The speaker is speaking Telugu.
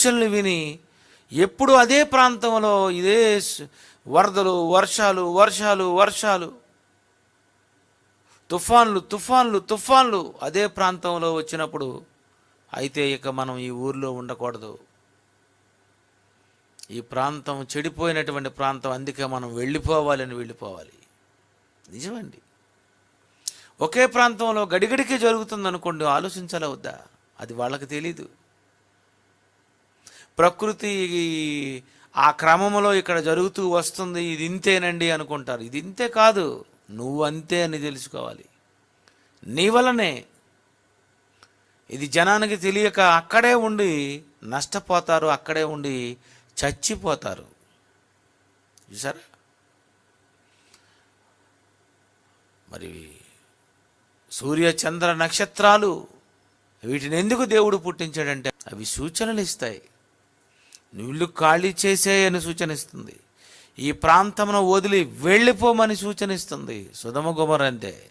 సూచనలు విని ఎప్పుడు అదే ప్రాంతంలో ఇదే వరదలు వర్షాలు వర్షాలు వర్షాలు. తుఫాన్లు తుఫాన్లు తుఫాన్లు అదే ప్రాంతంలో వచ్చినప్పుడు అయితే ఇక మనం ఈ ఊర్లో ఉండకూడదు. ఈ ప్రాంతం చెడిపోయినటువంటి ప్రాంతం అందుకే మనం వెళ్ళిపోవాలని వెళ్ళిపోవాలి. నిజమండి. ఒకే ప్రాంతంలో గడిగడికి జరుగుతుంది అనుకోండి ఆలోచించాలా వద్దా? అది వాళ్ళకి తెలీదు. ప్రకృతి ఆ క్రమంలో ఇక్కడ జరుగుతూ వస్తుంది ఇది ఇంతేనండి అనుకుంటారు. ఇది ఇంతే కాదు నువ్వు అంతే అని తెలుసుకోవాలి. నీ వలనే. ఇది జనానికి తెలియక అక్కడే ఉండి నష్టపోతారు అక్కడే ఉండి చచ్చిపోతారు. చూసారా? మరి సూర్య చంద్ర నక్షత్రాలు వీటిని ఎందుకు దేవుడు పుట్టించాడంటే అవి సూచనలు ఇస్తాయి. నీళ్ళు ఖాళీ చేసేయని సూచనిస్తుంది. ఈ ప్రాంతమును వదిలి వెళ్ళిపోమని సూచనిస్తుంది. సుధమ గుమరంతే.